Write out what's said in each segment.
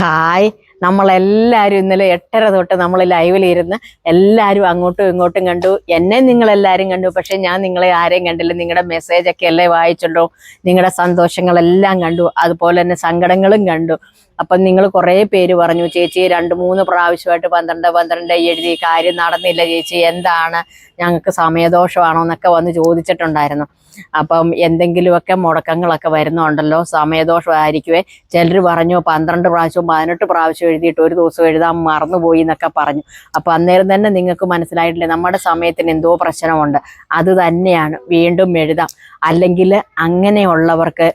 Hi. നമ്മളെല്ലാവരും ഇന്നലെ എട്ടര തൊട്ട് നമ്മൾ ലൈവിലിരുന്ന് എല്ലാവരും അങ്ങോട്ടും ഇങ്ങോട്ടും കണ്ടു. എന്നെ നിങ്ങളെല്ലാവരും കണ്ടു. പക്ഷെ ഞാൻ നിങ്ങളെ ആരെയും കണ്ടില്ല. നിങ്ങളുടെ മെസ്സേജൊക്കെ അല്ലേ വായിച്ചുണ്ടോ? നിങ്ങളുടെ സന്തോഷങ്ങളെല്ലാം കണ്ടു. അതുപോലെ തന്നെ സങ്കടങ്ങളും കണ്ടു. അപ്പം നിങ്ങൾ കുറേ പേര് പറഞ്ഞു ചേച്ചി രണ്ട് മൂന്ന് പ്രാവശ്യമായിട്ട് പന്ത്രണ്ട് പന്ത്രണ്ട് എഴുതി കാര്യം നടന്നില്ല ചേച്ചി എന്താണ്? ഞങ്ങൾക്ക് സമയദോഷമാണോ? എന്നൊക്കെ വന്ന് ചോദിച്ചിട്ടുണ്ടായിരുന്നു. അപ്പം എന്തെങ്കിലുമൊക്കെ മുടക്കങ്ങളൊക്കെ വരുന്നുണ്ടല്ലോ സമയദോഷമായിരിക്കുവേ. ചിലർ പറഞ്ഞു പന്ത്രണ്ട് പ്രാവശ്യവും പതിനെട്ട് പ്രാവശ്യം എഴുതിയിട്ട് ഒരു ദിവസം എഴുതാൻ മറന്നുപോയി എന്നൊക്കെ പറഞ്ഞു. അപ്പം അന്നേരം തന്നെ നിങ്ങൾക്ക് മനസ്സിലായിട്ടില്ലേ നമ്മുടെ സമയത്തിന് എന്തോ പ്രശ്നമുണ്ട്. അത് തന്നെയാണ് വീണ്ടും എഴുതാം. അല്ലെങ്കിൽ അങ്ങനെയുള്ളവർക്ക്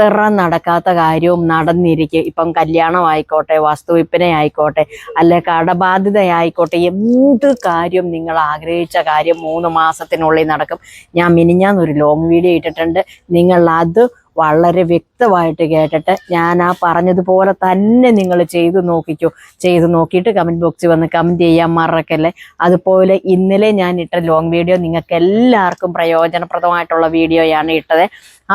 എത്ര നടക്കാത്ത കാര്യവും നടന്നിരിക്കും. ഇപ്പം കല്യാണം ആയിക്കോട്ടെ വസ്തുവിൽപ്പന ആയിക്കോട്ടെ അല്ലെ കടബാധ്യതയായിക്കോട്ടെ എന്ത് കാര്യം നിങ്ങൾ ആഗ്രഹിച്ച കാര്യം മൂന്ന് മാസത്തിനുള്ളിൽ നടക്കും. ഞാൻ മിനിഞ്ഞാന്നൊരു ലോങ് വീഡിയോ ഇട്ടിട്ടുണ്ട്. നിങ്ങൾ അത് വളരെ വ്യക്തമായിട്ട് കേട്ടിട്ട് ഞാൻ ആ പറഞ്ഞതുപോലെ തന്നെ നിങ്ങൾ ചെയ്തു നോക്കിക്കോ ചെയ്തു നോക്കിയിട്ട് കമന്റ് ബോക്സിൽ വന്ന് കമന്റ് ചെയ്യാൻ മറക്കല്ലേ? അതുപോലെ ഇന്നലെ ഞാൻ ഇട്ട ലോങ് വീഡിയോ നിങ്ങൾക്ക് എല്ലാവർക്കും പ്രയോജനപ്രദമായിട്ടുള്ള വീഡിയോയാണ് ഇട്ടത്.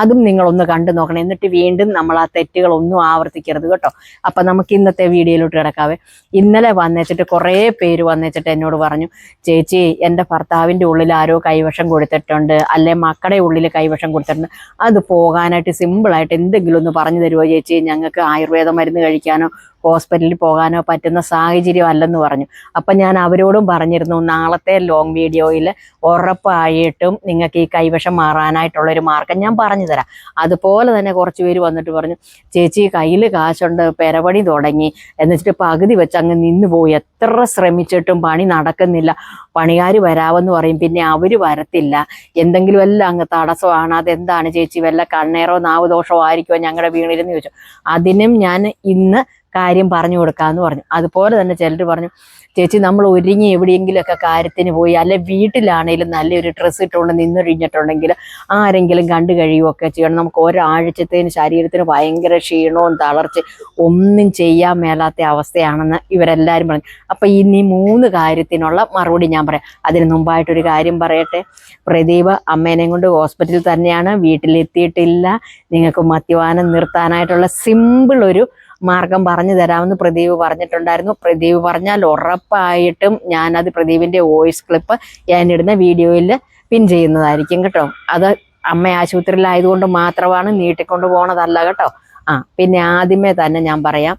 അതും നിങ്ങളൊന്ന് കണ്ടു നോക്കണം. എന്നിട്ട് വീണ്ടും നമ്മൾ ആ തെറ്റുകളൊന്നും ആവർത്തിക്കരുത് കേട്ടോ. അപ്പം നമുക്ക് ഇന്നത്തെ വീഡിയോയിലോട്ട് കിടക്കാവേ. ഇന്നലെ വന്നേച്ചിട്ട് കുറേ പേര് വന്നേച്ചിട്ട് എന്നോട് പറഞ്ഞു ചേച്ചി എന്റെ ഭർത്താവിന്റെ ഉള്ളിൽ ആരോ കൈവശം കൊടുത്തിട്ടുണ്ട്. അല്ലെ മക്കളുടെ ഉള്ളിൽ കൈവശം കൊടുത്തിട്ടുണ്ട്. അത് പോകാനായിട്ട് സിമ്പിളായിട്ട് എന്തെങ്കിലും ഒന്ന് പറഞ്ഞു തരുമോ ചേച്ചി? ഞങ്ങൾക്ക് ആയുർവേദ മരുന്ന് കഴിക്കാനോ ഹോസ്പിറ്റലിൽ പോകാനോ പറ്റുന്ന സാഹചര്യം അല്ലെന്ന് പറഞ്ഞു. അപ്പം ഞാൻ അവരോടും പറഞ്ഞിരുന്നു നാളത്തെ ലോങ് വീഡിയോയിൽ ഉറപ്പായിട്ടും നിങ്ങൾക്ക് ഈ കൈവശം മാറാനായിട്ടുള്ള ഒരു മാർഗം ഞാൻ പറഞ്ഞു തരാം. അതുപോലെ തന്നെ കുറച്ച് പേര് വന്നിട്ട് പറഞ്ഞു ചേച്ചി കയ്യിൽ കാശുണ്ട് പെരപണി തുടങ്ങി. എന്നിട്ട് പകുതി വെച്ച് അങ്ങ് നിന്ന് പോയി. എത്ര ശ്രമിച്ചിട്ടും പണി നടക്കുന്നില്ല. പണികാർ വരാമെന്ന് പറയും പിന്നെ അവർ വരത്തില്ല. എന്തെങ്കിലും എല്ലാം അങ്ങ് തടസ്സമാണ്. അതെന്താണ് ചേച്ചി വല്ല കണ്ണേറോ നാവ് ദോഷമോ ആയിരിക്കുമോ ഞങ്ങളുടെ വീണിരുന്ന് ചോദിച്ചു. അതിനും ഞാൻ ഇന്ന് കാര്യം പറഞ്ഞു കൊടുക്കാന്ന് പറഞ്ഞു. അതുപോലെ തന്നെ ചിലർ പറഞ്ഞു ചേച്ചി നമ്മൾ ഒരുങ്ങി എവിടെയെങ്കിലുമൊക്കെ കാര്യത്തിന് പോയി അല്ലെ വീട്ടിലാണെങ്കിലും നല്ലൊരു ഡ്രസ്സ് ഇട്ടുകൊണ്ട് നിന്നൊഴിഞ്ഞിട്ടുണ്ടെങ്കിൽ ആരെങ്കിലും കണ്ടു കഴിയുകയൊക്കെ ചെയ്യണം. നമുക്ക് ഒരാഴ്ചത്തേന് ശരീരത്തിന് ഭയങ്കര ക്ഷീണവും തളർച്ച ഒന്നും ചെയ്യാൻ മേലാത്ത അവസ്ഥയാണെന്ന് ഇവരെല്ലാവരും പറഞ്ഞു. അപ്പം ഇനി മൂന്ന് കാര്യത്തിനുള്ള മറുപടി ഞാൻ പറയാം. അതിന് മുമ്പായിട്ടൊരു കാര്യം പറയട്ടെ. പ്രദീപ് അമ്മേനെയും കൊണ്ട് ഹോസ്പിറ്റലിൽ തന്നെയാണ് വീട്ടിലെത്തിയിട്ടില്ല. നിങ്ങൾക്ക് മദ്യപാനം നിർത്താനായിട്ടുള്ള സിമ്പിൾ ഒരു മാർഗം പറഞ്ഞു തരാമെന്ന് പ്രദീപ് പറഞ്ഞിട്ടുണ്ടായിരുന്നു. പ്രദീപ് പറഞ്ഞാൽ ഉറപ്പായിട്ടും ഞാനത് പ്രദീപിന്റെ വോയിസ് ക്ലിപ്പ് ഞാനിടുന്ന വീഡിയോയിൽ പിൻ ചെയ്യുന്നതായിരിക്കും കേട്ടോ. അത് അമ്മ ആശുപത്രിയിലായതുകൊണ്ട് മാത്രമാണ് നീട്ടിക്കൊണ്ട് പോണതല്ല കേട്ടോ. ആ പിന്നെ ആദ്യമേ തന്നെ ഞാൻ പറയാം.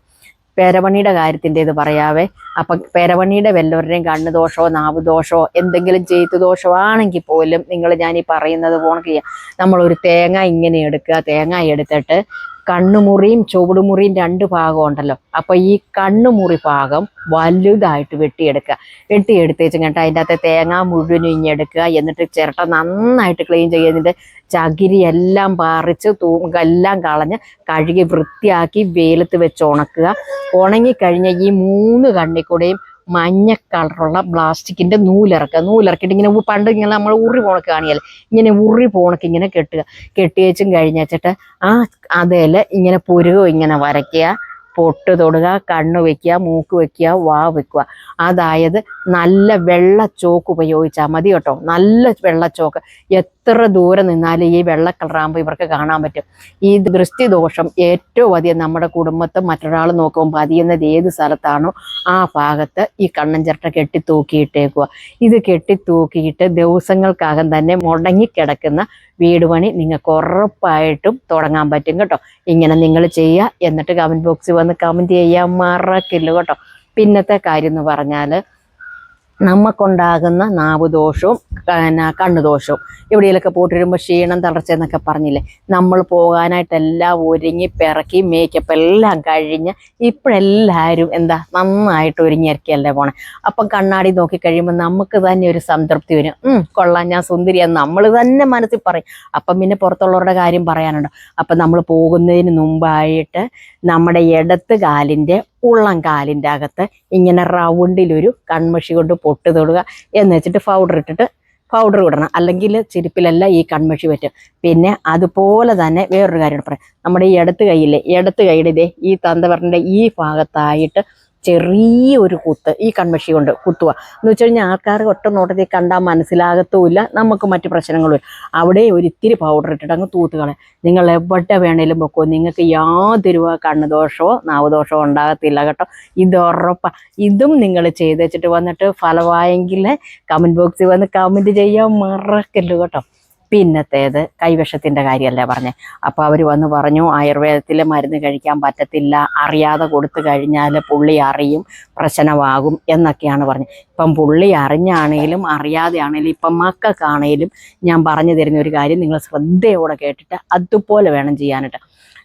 പേരപണിയുടെ കാര്യത്തിന്റെ ഇത് പറയാവേ. അപ്പം പേരപണിയുടെ വല്ലവരുടെയും കണ്ണ് ദോഷമോ നാവ് ദോഷമോ എന്തെങ്കിലും ചെയ്തു ദോഷമാണെങ്കിൽ പോലും നിങ്ങൾ ഞാൻ ഈ പറയുന്നത് പോണക്ക് നമ്മളൊരു തേങ്ങ ഇങ്ങനെ എടുക്കുക തേങ്ങ എടുത്തിട്ട് കണ്ണുമുറിയും ചുവടുമുറിയും രണ്ട് ഭാഗം ഉണ്ടല്ലോ. അപ്പൊ ഈ കണ്ണുമുറി ഭാഗം വലുതായിട്ട് വെട്ടിയെടുക്കുക. വെട്ടിയെടുത്തേച്ചും കേട്ടോ അതിന്റെ അകത്തെ തേങ്ങ മുഴുവനും ഇഞ്ഞെടുക്കുക എന്നിട്ട് ചിരട്ട നന്നായിട്ട് ക്ലീൻ ചെയ്യുന്നതിന്റെ ചകിരി എല്ലാം പറിച്ച് തൂക്കെല്ലാം കളഞ്ഞ് കഴുകി വൃത്തിയാക്കി വെയിലത്ത് വെച്ച് ഉണക്കുക. ഉണങ്ങിക്കഴിഞ്ഞ ഈ മൂന്ന് കണ്ണിൽ കൂടെയും മഞ്ഞ കളറുള്ള പ്ലാസ്റ്റിക്കിന്റെ നൂലിറക്കുക. നൂലിറക്കിയിട്ട് ഇങ്ങനെ പണ്ട് ഇങ്ങനെ നമ്മൾ ഉറി പോണക്ക് കാണിയാൽ ഇങ്ങനെ ഉറി പോണക്ക് ഇങ്ങനെ കെട്ടുക. കെട്ടിയേച്ചും കഴിഞ്ഞിട്ട് ആ അതേൽ ഇങ്ങനെ പുരുകം ഇങ്ങനെ വരയ്ക്കുക. പൊട്ട് തൊടുക കണ്ണ് വെക്കുക മൂക്ക് വെക്കുക വാ വെക്കുക. അതായത് നല്ല വെള്ള ചോക്ക് ഉപയോഗിച്ചാൽ മതി കേട്ടോ. നല്ല വെള്ള ചോക്ക്. എത്ര ദൂരെ നിന്നാലും ഈ വെള്ള കളറാകുമ്പോൾ ഇവർക്ക് കാണാൻ പറ്റും. ഈ ദൃഷ്ടി ദോഷം ഏറ്റവും അധികം നമ്മുടെ കുടുംബത്തെ മറ്റൊരാൾ നോക്കുമ്പോൾ പതിയുന്നത് ഏത് സ്ഥലത്താണോ ആ ഭാഗത്ത് ഈ കണ്ണൻ ചിരട്ട കെട്ടി തൂക്കിയിട്ടേക്കുക ഇത് കെട്ടി തൂക്കിയിട്ട് ദിവസങ്ങൾക്കകം തന്നെ മുടങ്ങിക്കിടക്കുന്ന വീട് പണി നിങ്ങൾക്ക് ഉറപ്പായിട്ടും തുടങ്ങാൻ പറ്റും കേട്ടോ. ഇങ്ങനെ നിങ്ങൾ ചെയ്യുക. എന്നിട്ട് കമന്റ് ബോക്സിൽ വന്ന് കമന്റ് ചെയ്യാൻ മറക്കില്ല കേട്ടോ. പിന്നത്തെ കാര്യം എന്ന് പറഞ്ഞാൽ നമുക്കുണ്ടാകുന്ന നാവുദോഷവും പിന്നെ കണ്ണുദോഷവും. എവിടെയെങ്കിലൊക്കെ പോയിട്ട് വരുമ്പോൾ ക്ഷീണം തളർച്ച എന്നൊക്കെ പറഞ്ഞില്ലേ? നമ്മൾ പോകാനായിട്ടെല്ലാം ഒരുങ്ങി പിറക്കി മേക്കപ്പ് എല്ലാം കഴിഞ്ഞ് ഇപ്പോഴെല്ലാവരും എന്താ നന്നായിട്ട് ഒരുങ്ങിയിറക്കിയല്ലേ പോണേ അപ്പം കണ്ണാടി നോക്കി കഴിയുമ്പോൾ നമുക്ക് തന്നെ ഒരു സംതൃപ്തി വരും. കൊള്ളാം ഞാൻ സുന്ദരിയാ നമ്മൾ തന്നെ മനസ്സിൽ പറയും. അപ്പം പിന്നെ പുറത്തുള്ളവരുടെ കാര്യം പറയാനുണ്ടോ? അപ്പം നമ്മൾ പോകുന്നതിന് മുമ്പായിട്ട് നമ്മുടെ ഇടത്ത് കാലിന്റെ ഉള്ളം കാലിന്റെ അകത്ത് ഇങ്ങനെ റൗണ്ടിലൊരു കൺമഷി കൊണ്ട് പൊട്ട് തൊടുക എന്ന് വെച്ചിട്ട് പൗഡർ ഇട്ടിട്ട് പൗഡർ ഇടണം. അല്ലെങ്കിൽ ചെരുപ്പിലല്ല ഈ കൺമഷി പറ്റും. പിന്നെ അതുപോലെ തന്നെ വേറൊരു കാര്യം പറയാം നമ്മുടെ ഈ ഇടത്ത് കൈയില്ലേ ഇടത്ത് കൈയുടെ ഇതേ ഈ തന്തവറിന്റെ ഈ ഭാഗത്തായിട്ട് ചെറിയൊരു കുത്ത് ഈ കൺമഷി കൊണ്ട് കുത്തുക. എന്ന് വെച്ച് കഴിഞ്ഞാൽ ആൾക്കാർ ഒറ്റ നോട്ടത്തിൽ കണ്ടാൽ മനസ്സിലാകത്തുമില്ല. നമുക്ക് മറ്റു പ്രശ്നങ്ങളും. അവിടെ ഒരു ഇത്തിരി പൗഡർ ഇട്ടിട്ട് അങ്ങ് തൂത്തുകളെ നിങ്ങൾ എവിടെ വേണേലും വെക്കുമോ നിങ്ങൾക്ക് യാതൊരു കണ്ണുദോഷമോ നാവുദോഷമോ ഉണ്ടാകത്തില്ല കേട്ടോ. ഇത് ഉറപ്പാണ് ഇതും നിങ്ങൾ ചെയ്ത് വെച്ചിട്ട് വന്നിട്ട് ഫലമായെങ്കിൽ കമന്റ് ബോക്സിൽ വന്ന് കമന്റ് ചെയ്യാൻ മറക്കല്ലോ കേട്ടോ. പിന്നത്തേത് കൈവശത്തിന്റെ കാര്യമല്ലേ പറഞ്ഞത് അപ്പോൾ അവർ വന്ന് പറഞ്ഞു ആയുർവേദത്തിൽ മരുന്ന് കഴിക്കാൻ പറ്റത്തില്ല. അറിയാതെ കൊടുത്തു കഴിഞ്ഞാൽ പുള്ളി അറിയും പ്രശ്നമാകും എന്നൊക്കെയാണ് പറഞ്ഞത്. ഇപ്പം പുള്ളി അറിഞ്ഞാണേലും അറിയാതെ ആണേലും ഇപ്പം മക്കൾക്കാണേലും ഞാൻ പറഞ്ഞു തരുന്ന ഒരു കാര്യം നിങ്ങൾ ശ്രദ്ധയോടെ കേട്ടിട്ട് അതുപോലെ വേണം ചെയ്യാനായിട്ട്.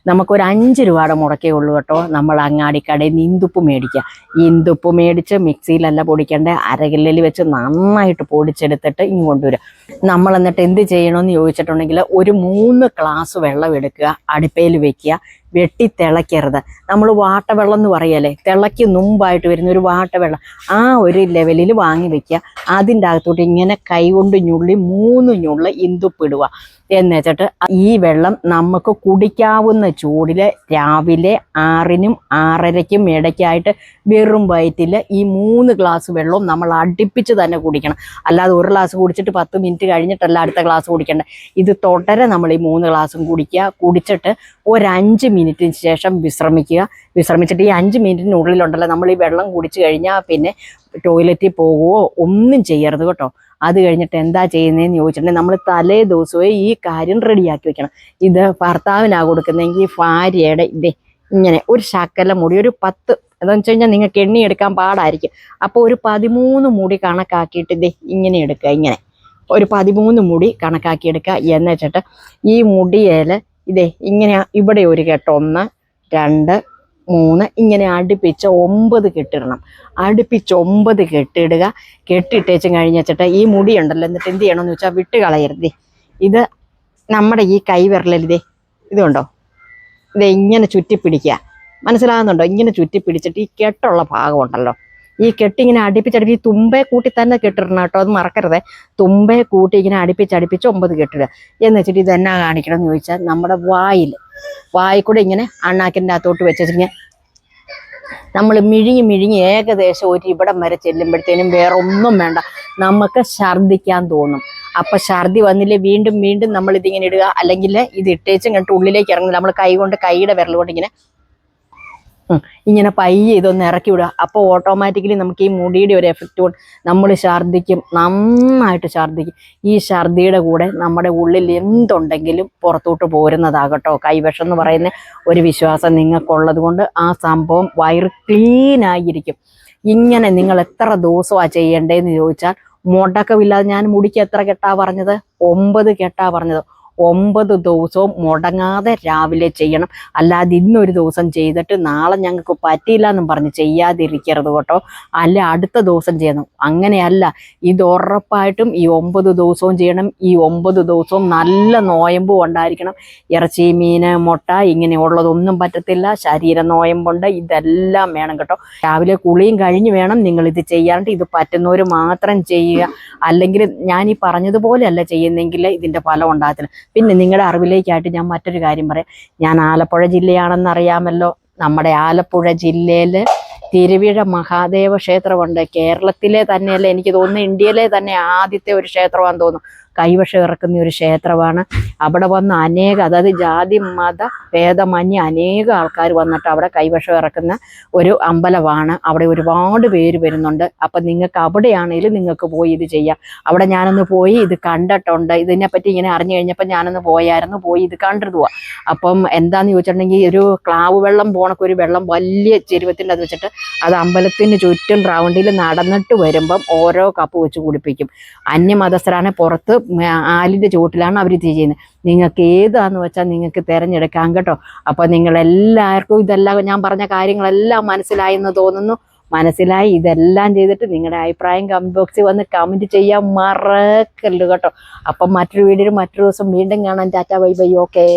നമുക്കൊരു അഞ്ച് രൂപയുടെ മുടക്കേ ഉള്ളൂ കേട്ടോ. നമ്മൾ അങ്ങാടിക്കടയിൽ നിന്ന് ഇന്തുപ്പ് മേടിക്കുക. ഇന്തുപ്പ് മേടിച്ച് മിക്സിയിലല്ല പൊടിക്കേണ്ട? അരകില്ലിൽ വെച്ച് നന്നായിട്ട് പൊടിച്ചെടുത്തിട്ട് ഇങ്ങ് കൊണ്ടുവരിക. നമ്മൾ എന്നിട്ട് എന്ത് ചെയ്യണമെന്ന് ചോദിച്ചിട്ടുണ്ടെങ്കിൽ ഒരു മൂന്ന് ഗ്ലാസ് വെള്ളം എടുക്കുക. അടുപ്പയിൽ വെക്കുക. വെട്ടി തിളയ്ക്കരുത് നമ്മൾ വാട്ടവെള്ളം എന്ന് പറയല്ലേ? തിളയ്ക്ക് മുമ്പായിട്ട് വരുന്ന ഒരു വാട്ടവെള്ളം. ആ ഒരു ലെവലിൽ വാങ്ങി വെക്കുക. അതിന്റെ അകത്തോട്ട് ഇങ്ങനെ കൈകൊണ്ട് ഞുള്ളി മൂന്ന് ഞുള്ളി ഇന്തുപ്പിടുക എന്ന് വെച്ചിട്ട് ഈ വെള്ളം നമുക്ക് കുടിക്കാവുന്ന ചൂടിൽ രാവിലെ ആറിനും ആറരയ്ക്കും ഇടയ്ക്കായിട്ട് വെറും വയറ്റിൽ ഈ മൂന്ന് ഗ്ലാസ് വെള്ളവും നമ്മൾ അടുപ്പിച്ച് തന്നെ കുടിക്കണം. അല്ലാതെ ഒരു ഗ്ലാസ് കുടിച്ചിട്ട് പത്ത് മിനിറ്റ് കഴിഞ്ഞിട്ടല്ല അടുത്ത ഗ്ലാസ് കുടിക്കേണ്ടത് ഇത് തുടരെ നമ്മൾ ഈ മൂന്ന് ഗ്ലാസും കുടിക്കുക. കുടിച്ചിട്ട് ഒരഞ്ച് മിനിറ്റിന് ശേഷം വിശ്രമിക്കുക. വിശ്രമിച്ചിട്ട് ഈ അഞ്ച് മിനിറ്റിനുള്ളിലുണ്ടല്ലോ നമ്മൾ ഈ വെള്ളം കുടിച്ച് കഴിഞ്ഞാൽ പിന്നെ ടോയ്ലറ്റിൽ പോകുവോ ഒന്നും ചെയ്യരുത് കേട്ടോ. അത് കഴിഞ്ഞിട്ട് എന്താ ചെയ്യുന്നതെന്ന് ചോദിച്ചിട്ടുണ്ടെങ്കിൽ നമ്മൾ തലേ ദിവസമേ ഈ കാര്യം റെഡിയാക്കി വെക്കണം. ഇത് ഭർത്താവിനാ കൊടുക്കുന്നതെങ്കിൽ ഭാര്യയുടെ ഇതേ ഇങ്ങനെ ഒരു ശക്കല മുടി ഒരു പത്ത് എന്താണെന്ന് വെച്ച് കഴിഞ്ഞാൽ നിങ്ങൾക്ക് എണ്ണി എടുക്കാൻ പാടായിരിക്കും. അപ്പോൾ ഒരു പതിമൂന്ന് മുടി കണക്കാക്കിയിട്ട് ഇതേ ഇങ്ങനെ എടുക്കുക ഇങ്ങനെ. ഒരു പതിമൂന്ന് മുടി കണക്കാക്കി എടുക്കുക എന്ന് വെച്ചിട്ട് ഈ മുടിയേൽ ഇതേ ഇങ്ങനെ ഇവിടെ ഒരു കെട്ട് ഒന്ന് രണ്ട് മൂന്ന് ഇങ്ങനെ അടുപ്പിച്ച് ഒമ്പത് കെട്ടിടണം. അടുപ്പിച്ച് ഒമ്പത് കെട്ടിടുക. കെട്ടിട്ടേച്ചും കഴിഞ്ഞ വെച്ചിട്ട് ഈ മുടി ഉണ്ടല്ലോ എന്നിട്ട് എന്ത് ചെയ്യണമെന്ന് വെച്ചാൽ വിട്ട് കളയരുത്. ഇത് നമ്മുടെ ഈ കൈ വിരലിൽ ഇതേ ഇതുണ്ടോ ഇത് ഇങ്ങനെ ചുറ്റി പിടിക്കുക മനസ്സിലാകുന്നുണ്ടോ ഇങ്ങനെ ചുറ്റി പിടിച്ചിട്ട് ഈ കെട്ടുള്ള ഭാഗമുണ്ടല്ലോ ഈ കെട്ടി ഇങ്ങനെ ഈ തുമ്പെ കൂട്ടി തന്നെ കെട്ടിടണം കേട്ടോ. അത് മറക്കരുതേ. തുമ്പെ കൂട്ടി ഇങ്ങനെ അടുപ്പിച്ചടുപ്പിച്ച് ഒമ്പത് കെട്ടിടുക. എന്ന് വെച്ചിട്ട് ഇത് എന്നാ കാണിക്കണം എന്ന് ചോദിച്ചാൽ നമ്മുടെ വായിൽ വായിൽ കൂടെ ഇങ്ങനെ അണ്ണാക്കിന്റെ അകത്തോട്ട് വെച്ചിങ്ങനെ നമ്മൾ മിഴുങ്ങി മിഴുങ്ങി ഏകദേശം ഒരു ഇവിടം വരെ ചെല്ലുമ്പോഴത്തേനും വേറെ ഒന്നും വേണ്ട. നമുക്ക് ഛർദ്ദിക്കാൻ തോന്നും. അപ്പൊ ഛർദി വന്നില്ലേ വീണ്ടും വീണ്ടും നമ്മൾ ഇതിങ്ങനെ ഇടുക. അല്ലെങ്കിൽ ഇത് ഇട്ടേച്ചും കണ്ടിട്ട് ഉള്ളിലേക്ക് ഇറങ്ങുന്നില്ല. നമ്മൾ കൈ കൊണ്ട് കൈയുടെ വിരൽ കൊണ്ട് ഇങ്ങനെ ഇങ്ങനെ പയ്യെ ഇതൊന്ന് ഇറക്കി വിടുക. അപ്പോൾ ഓട്ടോമാറ്റിക്കലി നമുക്ക് ഈ മുടിയുടെ ഒരു എഫക്റ്റ് കൊണ്ട് നമ്മൾ ഛർദ്ദിക്കും. നന്നായിട്ട് ഛർദ്ദിക്കും. ഈ ഛർദിയുടെ കൂടെ നമ്മുടെ ഉള്ളിൽ എന്തുണ്ടെങ്കിലും പുറത്തോട്ട് പോരുന്നതാകട്ടോ. കൈവശം എന്ന് പറയുന്ന ഒരു വിശ്വാസം നിങ്ങൾക്കുള്ളത് കൊണ്ട് ആ സംഭവം വയറ് ക്ലീനായിരിക്കും ഇങ്ങനെ നിങ്ങൾ എത്ര ദിവസമാണ് ചെയ്യേണ്ടതെന്ന് ചോദിച്ചാൽ മുടക്കമില്ലാതെ ഞാൻ മുടിക്ക് എത്ര കെട്ടാ പറഞ്ഞത്? ഒമ്പത് കെട്ടാ പറഞ്ഞത്. ഒമ്പത് ദിവസവും മുടങ്ങാതെ രാവിലെ ചെയ്യണം. അല്ലാതെ ഇന്നൊരു ദിവസം ചെയ്തിട്ട് നാളെ ഞങ്ങൾക്ക് പറ്റിയില്ല എന്നും പറഞ്ഞ് ചെയ്യാതിരിക്കരുത് കേട്ടോ. അല്ല അടുത്ത ദിവസം ചെയ്യണം. അങ്ങനെയല്ല ഇത് ഉറപ്പായിട്ടും ഈ ഒമ്പത് ദിവസവും ചെയ്യണം. ഈ ഒമ്പത് ദിവസവും നല്ല നോയമ്പും ഉണ്ടായിരിക്കണം ഇറച്ചി മീന് മുട്ട ഇങ്ങനെയുള്ളതൊന്നും പറ്റത്തില്ല. ശരീര നോയമ്പുണ്ട്. ഇതെല്ലാം വേണം കേട്ടോ. രാവിലെ കുളിയും കഴിഞ്ഞ് വേണം നിങ്ങൾ ഇത് ചെയ്യാണ്ട് ഇത് പറ്റുന്നവർ മാത്രം ചെയ്യുക. അല്ലെങ്കിൽ ഞാൻ ഈ പറഞ്ഞതുപോലെയല്ല ചെയ്യുന്നെങ്കിൽ ഇതിന്റെ ഫലം ഉണ്ടാകത്തില്ല. പിന്നെ നിങ്ങളുടെ അറിവിലേക്കായിട്ട് ഞാൻ മറ്റൊരു കാര്യം പറയാം. ഞാൻ ആലപ്പുഴ ജില്ലയാണെന്ന് അറിയാമല്ലോ നമ്മുടെ ആലപ്പുഴ ജില്ലയിൽ തിരുവിഴ മഹാദേവ ക്ഷേത്രമുണ്ട്. കേരളത്തിലെ തന്നെയല്ല എനിക്ക് തോന്നുന്നു ഇന്ത്യയിലെ തന്നെ ആദ്യത്തെ ഒരു ക്ഷേത്രമാണെന്ന് തോന്നുന്നു. കൈവശം ഇറക്കുന്ന ഒരു ക്ഷേത്രമാണ്. അവിടെ വന്ന അനേക അതായത് ജാതി മത ഭേദമന്യ അനേക ആൾക്കാർ വന്നിട്ട് അവിടെ കൈവശം ഇറക്കുന്ന ഒരു അമ്പലമാണ്. അവിടെ ഒരുപാട് പേര് വരുന്നുണ്ട്. അപ്പം നിങ്ങൾക്ക് അവിടെയാണെങ്കിലും നിങ്ങൾക്ക് പോയി ഇത് ചെയ്യാം. അവിടെ ഞാനൊന്ന് പോയി ഇത് കണ്ടിട്ടുണ്ട്. ഇതിനെപ്പറ്റി ഇങ്ങനെ അറിഞ്ഞു കഴിഞ്ഞപ്പോൾ ഞാനൊന്ന് പോയായിരുന്നു. പോയി ഇത് കണ്ടിരുതുവാ അപ്പം എന്താന്ന് ചോദിച്ചിട്ടുണ്ടെങ്കിൽ ഒരു ക്ലാവ് വെള്ളം പോണക്ക് ഒരു വെള്ളം വലിയ ചെരുവത്തിന്റെ അത് വെച്ചിട്ട് അത് അമ്പലത്തിന് ചുറ്റും റൗണ്ടിൽ നടന്നിട്ട് വരുമ്പം ഓരോ കപ്പ് വെച്ച് കുടിപ്പിക്കും അന്യമതസ്ഥരാണ് പുറത്ത് ആലിന്റെ ചുവട്ടിലാണ് അവർ ഇത് ചെയ്യുന്നത്. നിങ്ങൾക്ക് ഏതാന്ന് വെച്ചാൽ നിങ്ങൾക്ക് തിരഞ്ഞെടുക്കാം കേട്ടോ. അപ്പോൾ നിങ്ങൾ എല്ലാവർക്കും ഇതെല്ലാം ഞാൻ പറഞ്ഞ കാര്യങ്ങളെല്ലാം മനസ്സിലായി എന്ന് തോന്നുന്നു. മനസ്സിലായി ഇതെല്ലാം ചെയ്തിട്ട് നിങ്ങളുടെ അഭിപ്രായം കമന്റ് ബോക്സിൽ വന്ന് കമന്റ് ചെയ്യാൻ മറക്കല്ല് കേട്ടോ. അപ്പം മറ്റൊരു വീഡിയോയിൽ മറ്റൊരു ദിവസം വീണ്ടും കാണാൻ ടാറ്റ ബൈ ബൈ ഓക്കെ.